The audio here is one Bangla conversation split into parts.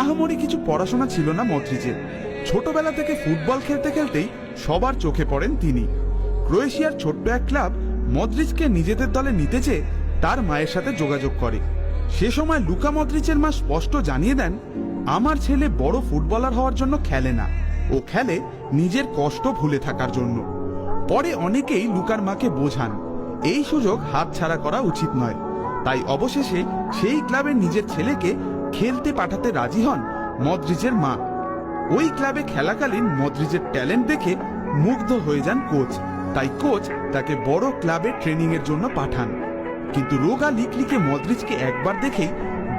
আহামরি কিছু পড়াশোনা ছিল না মদ্রিজের ছোটবেলা থেকে ফুটবল খেলতে খেলতেই সবার চোখে পড়েন তিনি। ক্রোয়েশিয়ার ছোট্ট এক ক্লাব মদ্রিজকে নিজেদের দলে নিতে চেয়ে তার মায়ের সাথে যোগাযোগ করে। সে সময় লুকা মদ্রিচের মা স্পষ্ট জানিয়ে দেন, আমার ছেলে বড় ফুটবলার হওয়ার জন্য খেলে না। ও খেলে নিজের কষ্ট ভুলে থাকার জন্য। পরে অনেকেই লুকার মাকে বোঝান, এই সুযোগ হাতছাড়া করা উচিত নয়। তাই অবশেষে সেই ক্লাবে নিজের ছেলেকে খেলতে পাঠাতে রাজি হন মদ্রিজের মা। ওই ক্লাবে খেলাকালীন মদ্রিজের ট্যালেন্ট দেখে মুগ্ধ হয়ে যান কোচ। তাই কোচ তাকে বড় ক্লাবে ট্রেনিং এর জন্য পাঠান। কিন্তু রোগা লিকলিকে মদ্রিজকে একবার দেখেই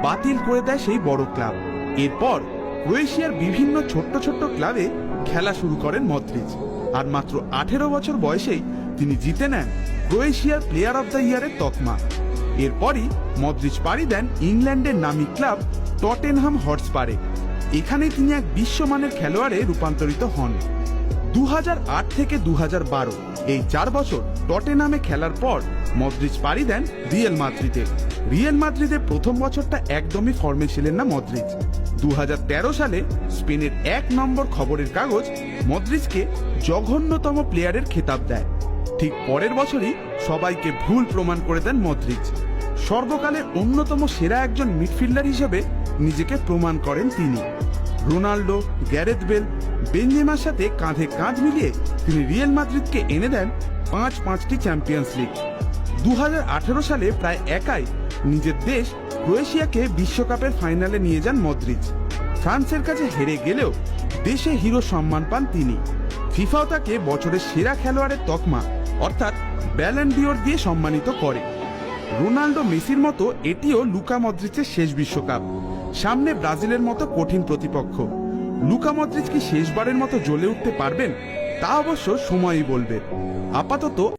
বাতিল করে দেয় সেই বড় ক্লাব। এরপর ক্রোয়েশিয়ার বিভিন্ন ছোট্ট ছোট্ট ক্লাবে খেলা শুরু করেন মদ্রিজ। আর মাত্র আঠেরো বছর বয়সেই তিনি জিতে নেন ক্রোয়েশিয়ার প্লেয়ার অব দ্য ইয়ারের তকমা। এরপরই মদ্রিজ পাড়ি দেন ইংল্যান্ডের নামি ক্লাব টটেনহাম হটস্পারে। এখানে তিনি এক বিশ্বমানের খেলোয়াড়ে রূপান্তরিত হন। দু হাজার আট থেকে দু হাজার বারো, এই চার বছর টটেনামে খেলার পর মদ্রিজ পাড়ি দেন রিয়েল মাদ্রিদে। রিয়েল মাদ্রিদে প্রথম বছরটা একদমই ফর্মে ছিলেন না মদ্রিজ দু হাজার তেরো সালে স্পেনের এক নম্বর খবরের কাগজ মদ্রিজকে জঘন্যতম প্লেয়ারের খেতাব দেয়। ঠিক পরের বছরই সবাইকে ভুল প্রমাণ করে দেন মদ্রিজ সর্বকালের অন্যতম সেরা একজন মিডফিল্ডার হিসেবে নিজেকে প্রমাণ করেন তিনি। রোনাল্ডো গ্যারেথ বেল, বেনজেমার সাথে কাঁধে কাঁধ মিলিয়ে তিনি রিয়েল মাদ্রিদকে এনে দেন পাঁচ পাঁচটি চ্যাম্পিয়ন্স লিগ। দু হাজার আঠারো সালে প্রায় একাই নিজের দেশ ক্রোয়েশিয়াকে বিশ্বকাপের ফাইনালে নিয়ে যান মদ্রিজ ফ্রান্সের কাছে হেরে গেলেও দেশে হিরো সম্মান পান তিনি। ফিফাও তাকে বছরের সেরা খেলোয়াড়ের তকমা। অর্থাৎ ব্যালেন ব্যালেন্ডিওর দিয়ে সম্মানিত করে। রোনাল্ডো মেসির মতো এটিও লুকা মদ্রিচের শেষ বিশ্বকাপ। সামনে ব্রাজিলের মতো কঠিন প্রতিপক্ষ। লুকা মদ্রিচ কি শেষবারের মতো জ্বলে উঠতে পারবেন? তা অবশ্য সময়ই বলবে। আপাতত